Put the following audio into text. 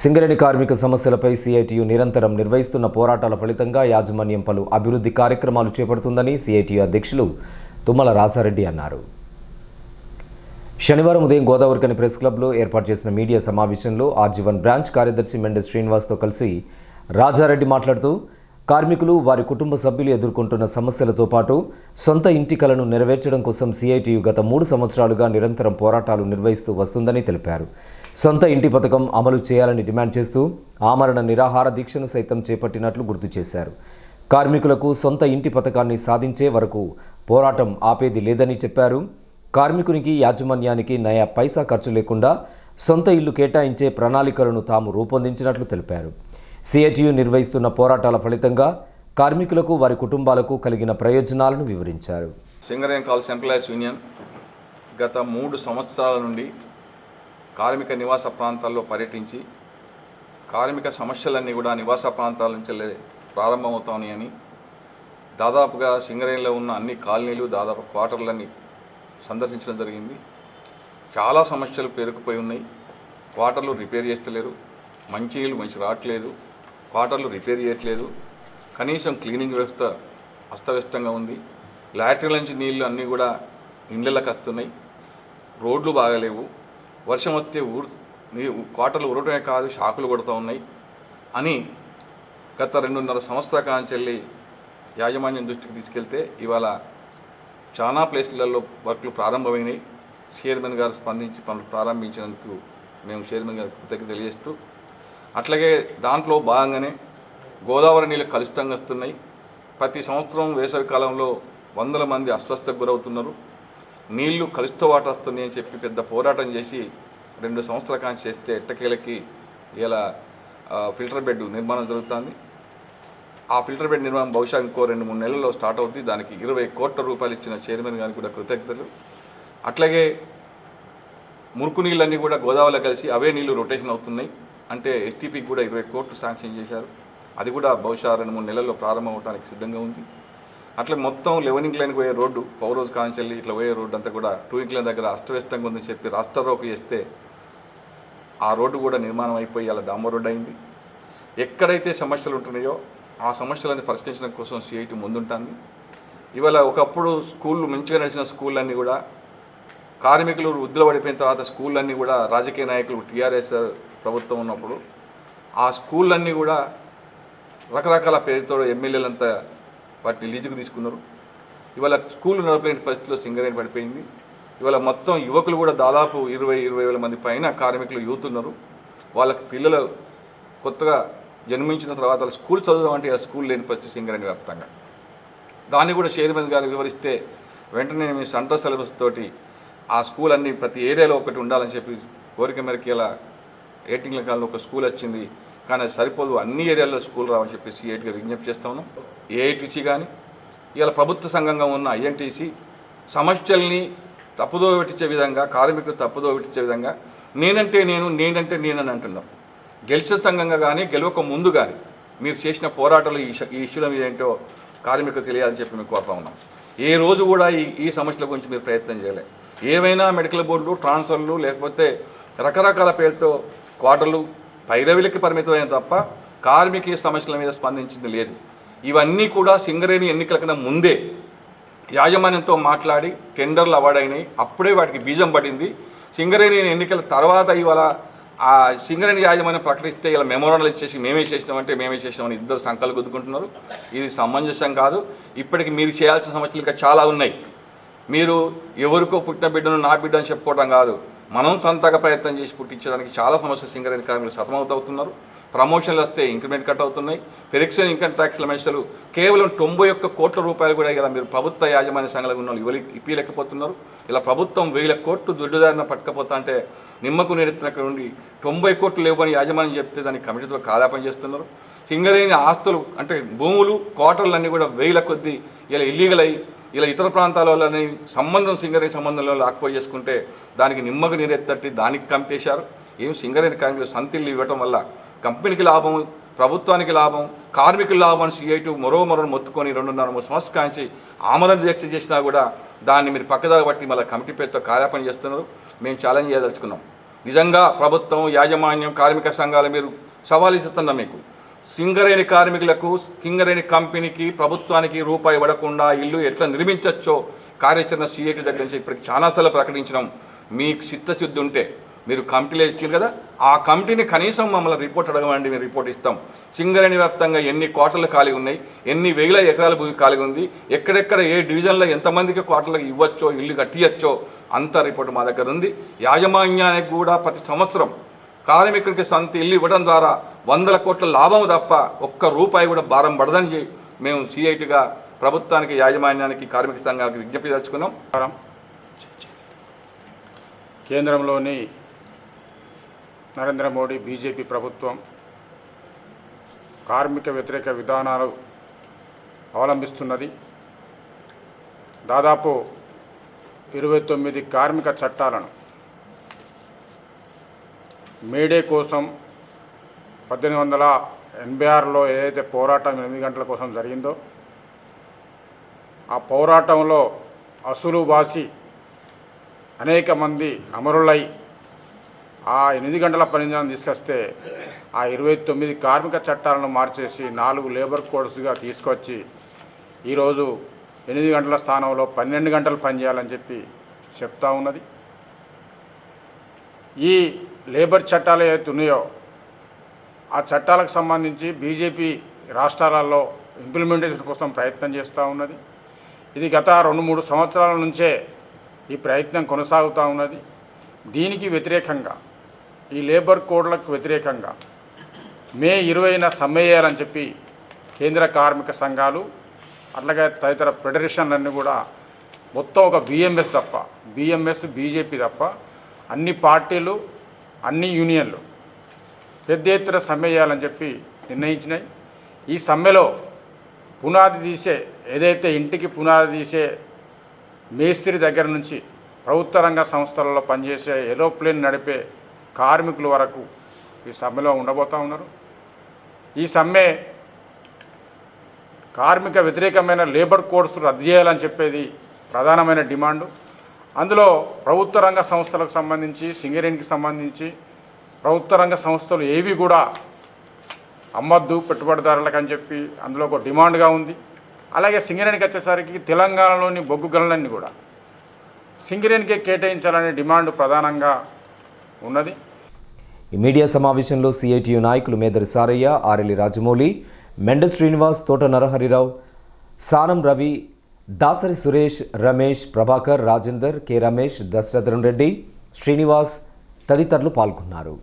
సింగరేణి కార్మిక సమస్యలపై సిఐటియు నిరంతరం నిర్వహిస్తున్న పోరాటాల ఫలితంగా యాజమాన్యం పలు అభివృద్ధి కార్యక్రమాలు చేపడుతుందని సిఐటియు అధ్యక్షులు తుమ్మల రాసారెడ్డి అన్నారు. శనివారం ఉదయం గోదావరికని ప్రెస్ క్లబ్లో ఏర్పాటు చేసిన మీడియా సమావేశంలో ఆర్జీవన్ బ్రాంచ్ కార్యదర్శి మెండ శ్రీనివాస్తో కలిసి రాజారెడ్డి మాట్లాడుతూ కార్మికులు వారి కుటుంబ సభ్యులు ఎదుర్కొంటున్న సమస్యలతో పాటు సొంత ఇంటి కలను నెరవేర్చడం కోసం సిఐటియు గత మూడు సంవత్సరాలుగా నిరంతరం పోరాటాలు నిర్వహిస్తూ వస్తుందని తెలిపారు. సొంత ఇంటి పథకం అమలు చేయాలని డిమాండ్ చేస్తూ ఆమరణ నిరాహార దీక్షను సైతం చేపట్టినట్లు గుర్తు చేశారు. కార్మికులకు సొంత ఇంటి పథకాన్ని సాధించే వరకు పోరాటం ఆపేది లేదని చెప్పారు. కార్మికునికి యాజమాన్యానికి నయా పైసా ఖర్చు లేకుండా సొంత ఇల్లు కేటాయించే ప్రణాళికలను తాము రూపొందించినట్లు తెలిపారు. సిఐటియు నిర్వహిస్తున్న పోరాటాల ఫలితంగా కార్మికులకు వారి కుటుంబాలకు కలిగిన ప్రయోజనాలను వివరించారు. సింగరేం కాల్స్ ఎంప్లాయీస్ యూనియన్ గత మూడు సంవత్సరాల నుండి కార్మిక నివాస ప్రాంతాల్లో పర్యటించి కార్మిక సమస్యలన్నీ కూడా నివాస ప్రాంతాల నుంచి ప్రారంభమవుతాయని దాదాపుగా సింగరేణిలో ఉన్న అన్ని కాలనీలు దాదాపు క్వార్టర్లన్నీ సందర్శించడం జరిగింది. చాలా సమస్యలు పేరుకుపోయి ఉన్నాయి. క్వార్టర్లు రిపేర్ చేస్తలేరు. మంచినీళ్ళు మంచి రావట్లేదు. క్వార్టర్లు రిపేర్ చేయట్లేదు. కనీసం క్లీనింగ్ వ్యవస్థ అస్తవ్యస్తంగా ఉంది. లాటరీల నుంచి నీళ్ళు అన్నీ కూడా ఇండ్లకి వస్తున్నాయి. రోడ్లు బాగలేవు. వర్షం వస్తే ఊరు కోటలు ఉరటమే కాదు షాకులు కొడుతూ ఉన్నాయి అని గత రెండున్నర సంవత్సరాల కాంచెల్లి యాజమాన్యం దృష్టికి తీసుకెళ్తే ఇవాళ చాలా ప్లేస్లలో వర్క్లు ప్రారంభమైనాయి. చైర్మన్ గారు స్పందించి పనులు ప్రారంభించినందుకు మేము చైర్మన్ గారికి కృతజ్ఞత తెలియజేస్తూ అట్లాగే దాంట్లో భాగంగానే గోదావరి నీళ్ళు కలుషితంగా వస్తున్నాయి. ప్రతి సంవత్సరం వేసవి కాలంలో వందల మంది అస్వస్థకు గురవుతున్నారు. నీళ్ళు కలుషిత వాటర్ వస్తున్నాయి అని చెప్పి పెద్ద పోరాటం చేసి రెండు సంవత్సరాల కానీ చేస్తే ఎట్టకేలకి ఇలా ఫిల్టర్ బెడ్ నిర్మాణం జరుగుతుంది. ఆ ఫిల్టర్ బెడ్ నిర్మాణం బహుశా ఇంకో రెండు మూడు నెలల్లో స్టార్ట్ అవుతుంది దానికి ఇరవై కోట్ల రూపాయలు ఇచ్చిన చైర్మన్ గారికి కూడా కృతజ్ఞతలు. అట్లాగే మురుకు నీళ్ళన్నీ కూడా గోదావరిలో కలిసి అవే నీళ్ళు రొటేషన్ అవుతున్నాయి. అంటే ఎస్టీపీకి కూడా ఇరవై కోట్లు శాంక్షన్ చేశారు. అది కూడా బహుశా రెండు మూడు నెలల్లో ప్రారంభం అవడానికి సిద్ధంగా ఉంది. అట్లా మొత్తం లెవెనింగ్ లైన్కి పోయే రోడ్డు పౌరోజ్ కాంచెల్లి ఇట్లా పోయే రోడ్డు అంతా కూడా టూ ఇంక్లైన్ దగ్గర అష్టవ్యష్టంగా ఉందని చెప్పి రాష్ట్ర రోకు చేస్తే ఆ రోడ్డు కూడా నిర్మాణం అయిపోయి అలా డాంబర్ రోడ్డు అయింది. ఎక్కడైతే సమస్యలు ఉంటున్నాయో ఆ సమస్యలన్నీ పరిష్కరించడం కోసం సిఐటి ముందుంటుంది. ఇవాళ ఒకప్పుడు స్కూళ్ళు మంచిగా నడిచిన స్కూళ్ళన్నీ కూడా కార్మికులు వృద్ధులు పడిపోయిన తర్వాత స్కూళ్ళన్నీ కూడా రాజకీయ నాయకులు టీఆర్ఎస్ ప్రభుత్వం ఉన్నప్పుడు ఆ స్కూళ్ళన్నీ కూడా రకరకాల పేరుతో ఎమ్మెల్యేలంతా వాటిని లీజుకు తీసుకున్నారు. ఇవాళ స్కూల్ నడపలేని పరిస్థితిలో సింగరేణి పడిపోయింది ఇవాళ మొత్తం యువకులు కూడా దాదాపు ఇరవై ఇరవై వేల మంది పైన కార్మికులు యూత్ ఉన్నారు వాళ్ళకి పిల్లలు కొత్తగా జన్మించిన తర్వాత వాళ్ళ స్కూల్ చదువుదామంటే ఇలా స్కూల్ లేని పరిస్థితి సింగరేణి వ్యాప్తంగా. దాన్ని కూడా చైర్మన్ గారు వివరిస్తే వెంటనే మీ సెంట్రల్ సిలబస్ తోటి ఆ స్కూల్ అన్ని ప్రతి ఏరియాలో ఒకటి ఉండాలని చెప్పి కోరిక మేరకు ఇలా ఎయిటింగ్ల కాలంలో ఒక స్కూల్ వచ్చింది. కానీ అది సరిపోదు. అన్ని ఏరియాల్లో స్కూల్ రావని చెప్పి సిఐటిగా విజ్ఞప్తి చేస్తా ఉన్నాం. ఏఐటీసీ కానీ ఇలా ప్రభుత్వ సంఘంగా ఉన్న ఐఎన్టీసీ సమస్యల్ని తప్పుదో పెట్టించే విధంగా కార్మికులు తప్పుదో పెట్టించే విధంగా నేనంటే నేను నేనంటే నేనని అంటున్నారు గెలిచిన సంఘంగా కానీ గెలవక ముందు కానీ మీరు చేసిన పోరాటాలు ఈ ఇష్యూలో ఈ ఇష్యూల మీద ఏంటో కార్మికులు తెలియాలని చెప్పి మేము కోరుతా ఉన్నాం. ఏ రోజు కూడా ఈ ఈ సమస్యల గురించి మీరు ప్రయత్నం చేయలే. ఏవైనా మెడికల్ బోర్డులు ట్రాన్స్ఫర్లు లేకపోతే రకరకాల పేరుతో క్వార్టర్లు పైరవిలకి పరిమితమైన తప్ప కార్మిక సమస్యల మీద స్పందించింది లేదు. ఇవన్నీ కూడా సింగరేణి ఎన్నికల కన్నా ముందే యాజమాన్యంతో మాట్లాడి టెండర్లు అవార్డ్ అయినాయి. అప్పుడే వాటికి బీజం పడింది. సింగరేణి ఎన్నికల తర్వాత ఇవాళ ఆ సింగరేణి యాజమాన్యం ప్రకటిస్తే ఇలా మెమోరాండల్ ఇచ్చేసి మేమే చేసినామంటే మేమే చేసినామని ఇద్దరు సంకలు గుద్దుకుంటున్నారు. ఇది సమంజసం కాదు. ఇప్పటికి మీరు చేయాల్సిన సమస్యలు ఇంకా చాలా ఉన్నాయి. మీరు ఎవరికో పుట్టిన బిడ్డను నా బిడ్డ అని చెప్పుకోవడం కాదు. మనం సొంతగా ప్రయత్నం చేసి పుట్టించడానికి చాలా సమస్యలు సింగరేణి కార్మికులు సతమవుతవుతున్నారు ప్రమోషన్లు వస్తే ఇంక్రిమెంట్ కట్ అవుతున్నాయి. పెరిక్షన్ ఇన్కమ్ ట్యాక్స్ సమస్యలు కేవలం తొంభై ఒక్క కోట్ల రూపాయలు కూడా ఇలా మీరు ప్రభుత్వ యాజమాన్య సంఘాలకు ఉన్న వాళ్ళు ఇవ్వలే ఇప్పలేకపోతున్నారు ఇలా ప్రభుత్వం వేల కోట్లు దొడ్డుదారిన పట్టకపోతా అంటే నిమ్మకు నేరెత్తినక్కడ నుండి తొంభై కోట్లు లేవని యాజమాన్యం చెప్తే దాన్ని కమిటీతో కాలాపన చేస్తున్నారు. సింగరేణి ఆస్తులు అంటే భూములు కోటర్లు అన్నీ కూడా వేల కొద్దీ ఇలా ఇల్లీగల్ అయ్యి ఇలా ఇతర ప్రాంతాలని సంబంధం సింగరేణి సంబంధంలో లాక్పోయి చేసుకుంటే దానికి నిమ్మకు నీరెత్తట్టి దానికి కంపేశారు ఏం సింగరేణి కార్మికులు సంతిల్లు ఇవ్వటం వల్ల కంపెనీకి లాభం ప్రభుత్వానికి లాభం కార్మికుల లాభం సిఐటు మరో మరో మొత్తుకొని రెండున్నర మూడు సంవత్సరాల కాంచి ఆమరణ దీక్ష చేసినా కూడా దాన్ని మీరు పక్కదారి బట్టి మళ్ళీ కమిటీ పేరుతో కార్యాపణ చేస్తున్నారు. మేము ఛాలెంజ్ చేయదలుచుకున్నాం. నిజంగా ప్రభుత్వం యాజమాన్యం కార్మిక సంఘాలు మీరు సవాలు ఇస్తున్నాం మీకు. సింగరేణి కార్మికులకు సింగరేణి కంపెనీకి ప్రభుత్వానికి రూపాయి ఇవ్వకుండా ఇల్లు ఎట్లా నిర్మించవచ్చో కార్యాచరణ సిఐటి దగ్గర నుంచి ఇప్పటికి చాలాసార్లు ప్రకటించినాం. మీకు చిత్తశుద్ధి ఉంటే మీరు కమిటీలో ఇచ్చారు కదా ఆ కమిటీని కనీసం మమ్మల్ని రిపోర్ట్ అడగమండి మేము రిపోర్ట్ ఇస్తాం. సింగరేణి వ్యాప్తంగా ఎన్ని కోటలు ఖాళీ ఉన్నాయి ఎన్ని వేల ఎకరాల భూమి ఖాళీ ఉంది ఎక్కడెక్కడ ఏ డివిజన్లో ఎంతమందికి కోటలకు ఇవ్వచ్చో ఇల్లు కట్టియచ్చో అంత రిపోర్ట్ మా దగ్గర ఉంది. యాజమాన్యానికి కూడా ప్రతి సంవత్సరం కార్మికుడికి సొంత ఇల్లు ఇవ్వడం ద్వారా వందల కోట్ల లాభం తప్ప ఒక్క రూపాయి కూడా భారం పడదని మేము సిఐటిగా ప్రభుత్వానికి యాజమాన్యానికి కార్మిక సంఘానికి విజ్ఞప్తి తెచ్చుకున్నాం కేంద్రంలోని నరేంద్ర మోడీ బీజేపీ ప్రభుత్వం కార్మిక వ్యతిరేక విధానాలు అవలంబిస్తున్నది. దాదాపు ఇరవై తొమ్మిది కార్మిక చట్టాలను మేడే కోసం పద్దెనిమిది వందల ఎనభై ఆరులో ఏదైతే పోరాటం ఎనిమిది గంటల కోసం జరిగిందో ఆ పోరాటంలో అసులు బాసి అనేక మంది అమరులై ఆ ఎనిమిది గంటల పనిదినాన్ని తీసుకొస్తే ఆ ఇరవై తొమ్మిది కార్మిక చట్టాలను మార్చేసి నాలుగు లేబర్ కోడ్స్గా తీసుకొచ్చి ఈరోజు ఎనిమిది గంటల స్థానంలో పన్నెండు గంటలు పనిచేయాలని చెప్పి చెప్తా ఉన్నది. ఈ లేబర్ చట్టాలు ఏవైతే ఉన్నాయో ఆ చట్టాలకు సంబంధించి బీజేపీ రాష్ట్రాలలో ఇంప్లిమెంటేషన్ కోసం ప్రయత్నం చేస్తూ ఉన్నది. ఇది గత రెండు మూడు సంవత్సరాల నుంచే ఈ ప్రయత్నం కొనసాగుతూ ఉన్నది. దీనికి వ్యతిరేకంగా ఈ లేబర్ కోడ్లకు వ్యతిరేకంగా మే ఇరవైన సమ్మె చేయాలని చెప్పి కేంద్ర కార్మిక సంఘాలు అట్లాగే తదితర ఫెడరేషన్లన్నీ కూడా మొత్తం ఒక బిఎంఎస్ తప్ప బిఎంఎస్ బీజేపీ తప్ప అన్ని పార్టీలు అన్ని యూనియన్లు పెద్ద ఎత్తున సమ్మె చేయాలని చెప్పి నిర్ణయించినాయి. ఈ సమ్మెలో పునాది తీసే ఏదైతే ఇంటికి పునాది తీసే మేస్త్రి దగ్గర నుంచి ప్రభుత్వ రంగ సంస్థలలో పనిచేసే ఏరోప్లేన్ నడిపే కార్మికుల వరకు ఈ సమ్మెలో ఉండబోతూ ఉన్నారు. ఈ సమ్మె కార్మిక వ్యతిరేకమైన లేబర్ కోడ్స్ రద్దు చేయాలని చెప్పేది ప్రధానమైన డిమాండు. అందులో ప్రభుత్వ రంగ సంస్థలకు సంబంధించి సింగరేణికి సంబంధించి ప్రభుత్వ రంగ సంస్థలు ఏవి కూడా అమ్మద్దు పెట్టుబడిదారులకు అని చెప్పి అందులో ఒక డిమాండ్గా ఉంది. అలాగే సింగరేణికి వచ్చేసరికి తెలంగాణలోని బొగ్గు గనులన్నీ కూడా సింగరేణికే కేటాయించాలనే డిమాండ్ ప్రధానంగా ఉన్నది. ఈ మీడియా సమావేశంలో సిఐటియు నాయకులు మేదరి సారయ్య ఆరెల్లి రాజమౌళి మెండ శ్రీనివాస్ తోట నరహరిరావు సానం రవి దాసరి సురేష్ రమేష్ ప్రభాకర్ రాజేందర్ కె రమేష్ దశరథన్ రెడ్డి శ్రీనివాస్ తదితరులు పాల్గొన్నారు.